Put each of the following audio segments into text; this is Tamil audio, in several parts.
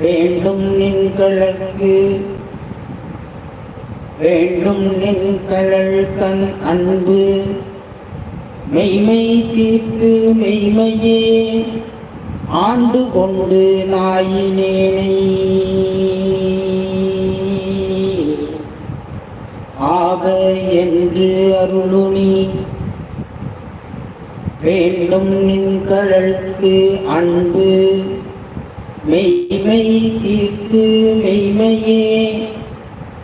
வேண்டும் நின் நின்களற்கு வேண்டும் நின் கழல் கண் அன்பு. மெய்மை தீர்த்து மெய்மையே ஆண்டு கொண்டு நாயினேனை ஆக என்று அருளுனி. வேண்டும் நின் கழற்கு அன்பு. மெய்மை தீர்த்து மெய்மையே.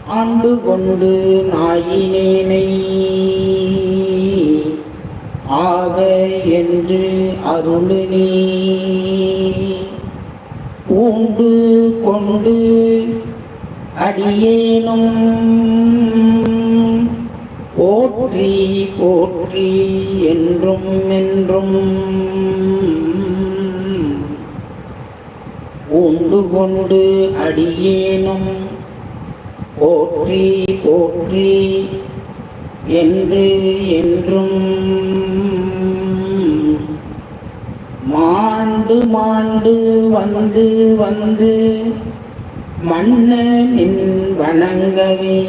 ஆண்டு கொண்டு நாயினேனை. ஆக என்று அருளினி. பூண்டு கொண்டு அடியேனும். போற்றி போற்றி என்றும் என்றும். உண்டு கொண்டு அடியேனும். போற்றி போற்றி என்று என்றும். மாண்டு மாண்டு வந்து வந்து மன்னனின் வணங்கவே.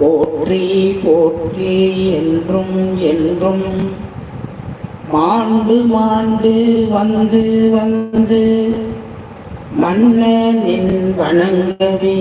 போற்றி போற்றி என்றும் என்றும். மாண்டு மாண்டு வந்து வந்து மன்னனின் வணங்கவே.